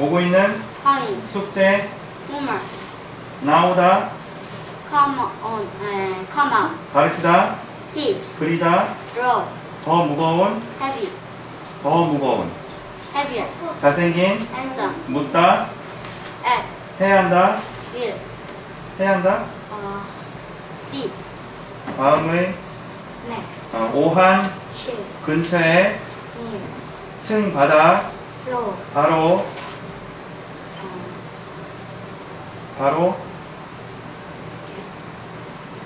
오고 있는 coming, 숙제 humor, 나오다 come on, 에, come out, 가르치다 teach, 그리다 draw, 더 무거운 heavy, 더 무거운 heavier, 잘생긴 handsome, 묻다 ask, 해야 한다 will, 해야 한다 어, did, 다음의 next, 어, 오한 chill, 근처에 near, 층 바다 flow, 바로 uh, 바로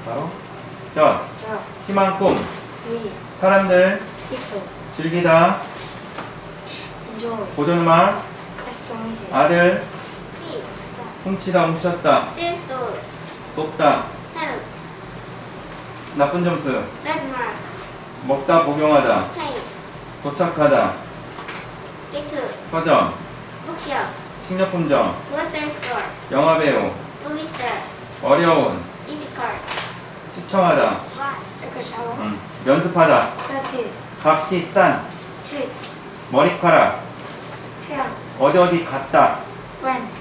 바로 just just, 희망 꿈 dream, 사람들 즐기다 enjoy, 보존음악 astronomy, 아들 훔치다 훔쳤다 steal, stole, 돕다 help, 나쁜 점수 mark, 먹다 복용하다 take, 도착하다 get to, 서점 bookshop, 식료품점 grocery store, 영화배우 movie star, 어려운 difficult, 시청하다 what, take a shower, 음, 연습하다 practice, 값이 싼 treat, 머리카락 hair, 어디 어디 갔다 went,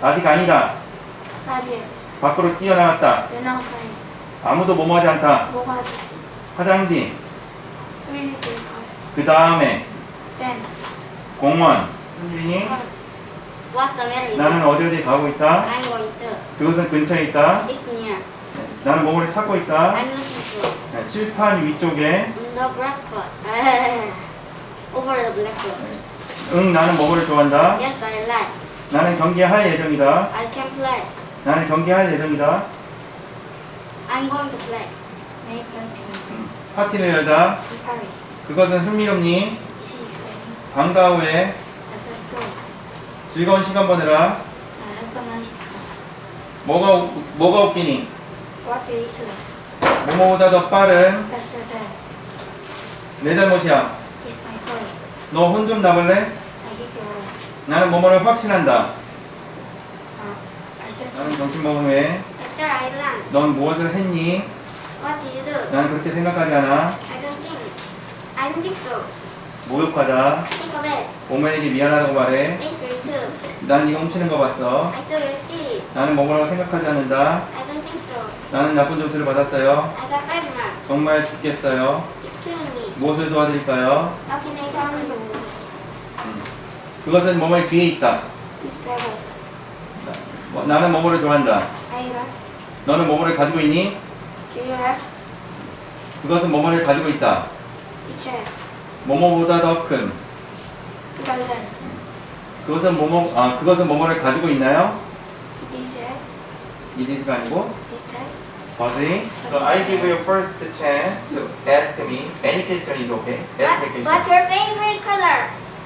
아직 아니다 가질, 밖으로 뛰어나갔다 outside, 아무도 뭐뭐하지 않다 뭐가지, 화장지 good car, 그 다음에 then, 공원 현진이 what's the matter 나는? 어디 어디 가고 있다 I'm going to, 그것은 근처에 있다 it's near, 나는 뭐뭐를 찾고 있다 I'm looking for, 네, 칠판 위쪽에 on the blackboard, over the blackboard, 응 나는 뭐뭐를 좋아한다 yes, I like, 나는 경기할 예정이다 I can play, 나는 경기할 예정이다 I'm going to play, make a pin, 파티를 열다 carry, 그것은 흥미롭니 this is any, 방과 후에 as a school, 즐거운 시간 보내라 I have a nice time, 뭐가 우- 뭐가 웃기니 what ridiculous, 뭐뭐보다 더 빠른 faster than, 내 잘못이야 is my fault, 너 혼 좀 나볼래 I hate your ass, 나는 뭐뭐를 확신한다 uh, I 나는 certainly, 점심 먹은 후에 after I learn, 넌 무엇을 했니 what did you do? 나는 그렇게 생각하지 않아 I don't think, I don't think so, 모욕하다 think of it, 오면에게 미안하다고 말해 thanks for you too, 난 이거 훔치는 거 봤어 I saw your steal, 나는 뭐뭐라고 생각하지 않는다 I don't think so, 나는 나쁜 점수를 받았어요 I got red mark, 정말 죽겠어요 it's killing me, 무엇을 도와드릴까요 how can I help you? 그것은 뭐뭐의 뒤에 있다 it's better, 뭐, 나는 뭐뭐를 좋아한다 I like, 너는 뭐뭐를 가지고 있니 do you have, 그것은 뭐뭐를 가지고 있다 each have, 뭐뭐보다 더큰 bigger than, 그것은 뭐뭐 아 그것은 뭐뭐를 가지고 있나요 have, 이디스가 아니고 버지 So I give you first chance to ask me any question is okay ask me What, question what's your favorite color?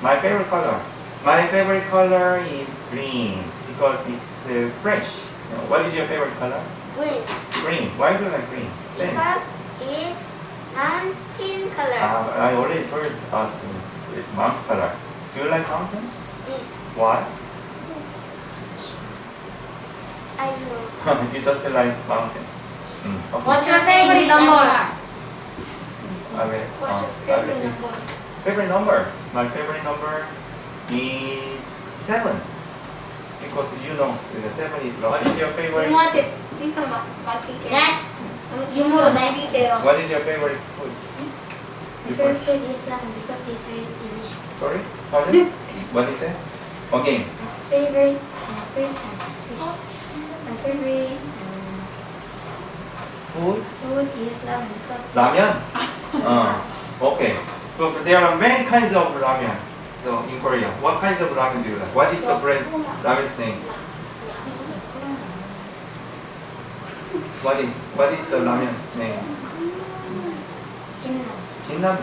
My favorite color My favorite color is green because it's uh, fresh What is your favorite color Green, Green Why do you like green because Mountain color. Uh, I already told us it's mountain color. Uh, do you like mountains? Yes, Why? I know. you just like mountains. Mm. Okay. What's your favorite number? Okay. Uh, What's uh, your favorite number? Favorite number? My favorite number is seven. Because you know, the seven is low. What is your favorite? What is Dito. Next. You more like What is your favorite food? My favorite food is salmon because it's very delicious. Sorry? Pardon? what is that? Okay. My favorite, my favorite. My favorite um, food? Food is ramen because Ramen? uh, ah, okay. So there are many kinds of ramen. So in Korea, what kinds of ramen do you like? What is the brand ramen's name? What is what is the ramen's name? 진남. 진라면.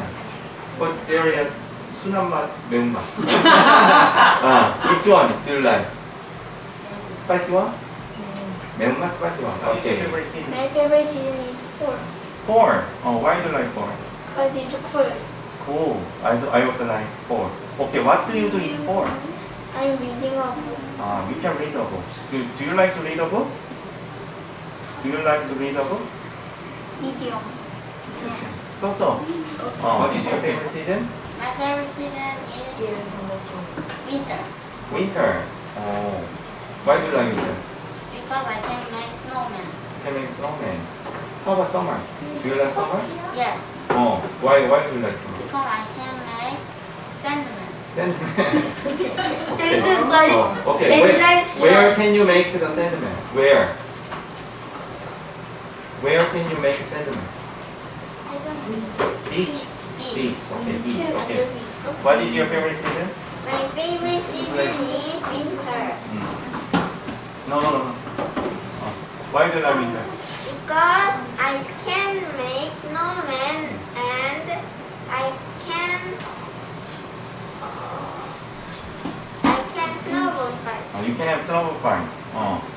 But there is 순한 맛, 매운 맛. 아, which one do you like? Spicy one? 매운 맛, spicy one. Okay. Favorite season? My favorite season is fall Four. Oh, why do you like four? because it's cool. Cool. I also, I also like four. Okay, what do you do in four? I'm reading a book. Ah, you can read a book. Do, do you like to read a book? Do you like to read a book? Medium. So so. So Uh, what is your favorite season? my favorite season is Years in the fall. winter. Winter. Oh. Why do you like winter? Because I can make snowman. Can make snowman. How about summer? Do you like summer? Yes, Oh. Why why do you like summer? because I can make sandman. Sandman. Sand slide. Oh, okay. Where, where can you make the sandman? Where? Where can you make? I don't see. Beach. Beach. Okay. Beach. Okay. What is your favorite season? My favorite season is winter. Hmm. No, no, no. no. Oh. Why do you like winter? Because I can make snowman and I can uh, I can snowboard fight. Oh, you can have snowball fight. Oh.